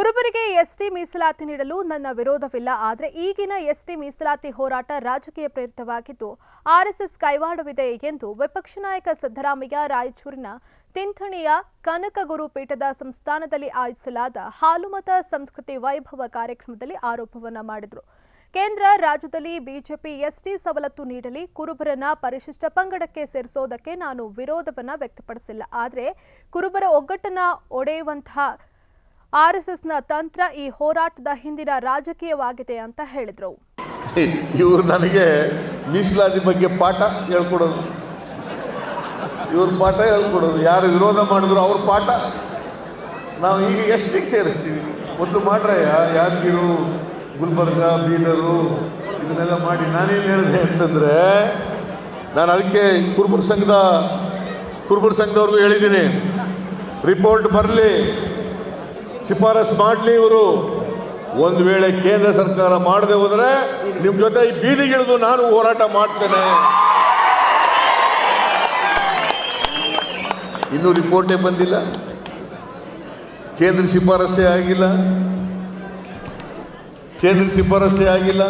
ಕುರುಬರಿಗೆ ST ಮೀಸಲಾತಿ ನೀಡಲು ನನ್ನ ವಿರೋಧವಿಲ್ಲ, ಆದರೆ ಈಗಿನ ಎಸ್ಟಿ ಮೀಸಲಾತಿ ಹೋರಾಟ ರಾಜಕೀಯ ಪ್ರೇರಿತವಾಗಿದ್ದು, ಆರ್ಎಸ್ಎಸ್ ಕೈವಾಡವಿದೆ ಎಂದು ವಿಪಕ್ಷ ನಾಯಕ ಸಿದ್ದರಾಮಯ್ಯ ರಾಯಚೂರಿನ ತಿಂಥಣಿಯ ಕನಕಗುರು ಪೀಠದ ಸಂಸ್ಥಾನದಲ್ಲಿ ಆಯೋಜಿಸಲಾದ ಹಾಲುಮತ ಸಂಸ್ಕೃತಿ ವೈಭವ ಕಾರ್ಯಕ್ರಮದಲ್ಲಿ ಆರೋಪವನ್ನು ಮಾಡಿದರು. ಕೇಂದ್ರ ರಾಜ್ಯದಲ್ಲಿ ಬಿಜೆಪಿ ಎಸ್ಟಿ ಸವಲತ್ತು ನೀಡಲಿ, ಕುರುಬರನ್ನ ಪರಿಶಿಷ್ಟ ಪಂಗಡಕ್ಕೆ ಸೇರಿಸೋದಕ್ಕೆ ನಾನು ವಿರೋಧವನ್ನ ವ್ಯಕ್ತಪಡಿಸಿಲ್ಲ. ಆದರೆ ಕುರುಬರ ಒಗ್ಗಟ್ಟನ್ನ ಒಡೆಯುವಂತಹ ಆರ್ಎಸ್ಎಸ್ನ ತಂತ್ರ ಈ ಹೋರಾಟದ ಹಿಂದಿನ ರಾಜಕೀಯವಾಗಿದೆ ಅಂತ ಹೇಳಿದರು. ಇವರು ನನಗೆ ಮೀಸಲಾತಿ ಬಗ್ಗೆ ಪಾಠ ಹೇಳ್ಕೊಡೋದು. ಇವ್ರ ಪಾಠ ಹೇಳ್ಕೊಡೋದು. ಯಾರು ವಿರೋಧ ಮಾಡಿದ್ರು ಅವ್ರ ಪಾಠ. ನಾವು ಈಗ ಎಷ್ಟಿಗೆ ಸೇರಿಸ್ತೀವಿ? ಒಂದು ಮಾಡ್ರಯ್ಯ ಯಾದಗಿರು, ಗುಲ್ಬರ್ಗ, ಬೀದರು, ಇದನ್ನೆಲ್ಲ ಮಾಡಿ ನಾನೇನು ಹೇಳಿದೆ ಅಂತಂದರೆ, ನಾನು ಅದಕ್ಕೆ ಕುರುಬರ ಸಂಘದ, ಕುರುಬರ ಸಂಘದವ್ರಿಗೂ ಹೇಳಿದ್ದೀನಿ. ರಿಪೋರ್ಟ್ ಬರಲಿ. ಶಿಫಾರಸ್ ಮಾಡಲಿ ಇವರು. ಒಂದು ವೇಳೆ ಕೇಂದ್ರ ಸರ್ಕಾರ ಮಾಡದೆ ಹೋದರೆ ನಿಮ್ಮ ಜೊತೆ ಈ ಬೀದಿಗಿಳಿದು ನಾನು ಹೋರಾಟ ಮಾಡ್ತೇನೆ. ಇನ್ನೂ ರಿಪೋರ್ಟೇ ಬಂದಿಲ್ಲ. ಕೇಂದ್ರ ಶಿಫಾರಸೆ ಆಗಿಲ್ಲ. ಕೇಂದ್ರ ಶಿಫಾರಸೆ ಆಗಿಲ್ಲ.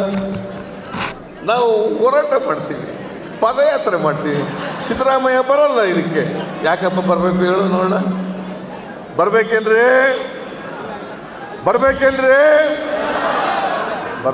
ನಾವು ಹೋರಾಟ ಮಾಡ್ತೀವಿ. ಪದಯಾತ್ರೆ ಮಾಡ್ತೀವಿ. ಸಿದ್ದರಾಮಯ್ಯ ಬರಲ್ಲ ಇದಕ್ಕೆ. ಯಾಕಪ್ಪ ಬರಬೇಕು ಹೇಳು ನೋಡೋಣ. ಬರ್ಬೇಕೇನ್ರಿ? ಬರ್ಬೇಕೇನ್ರಿ?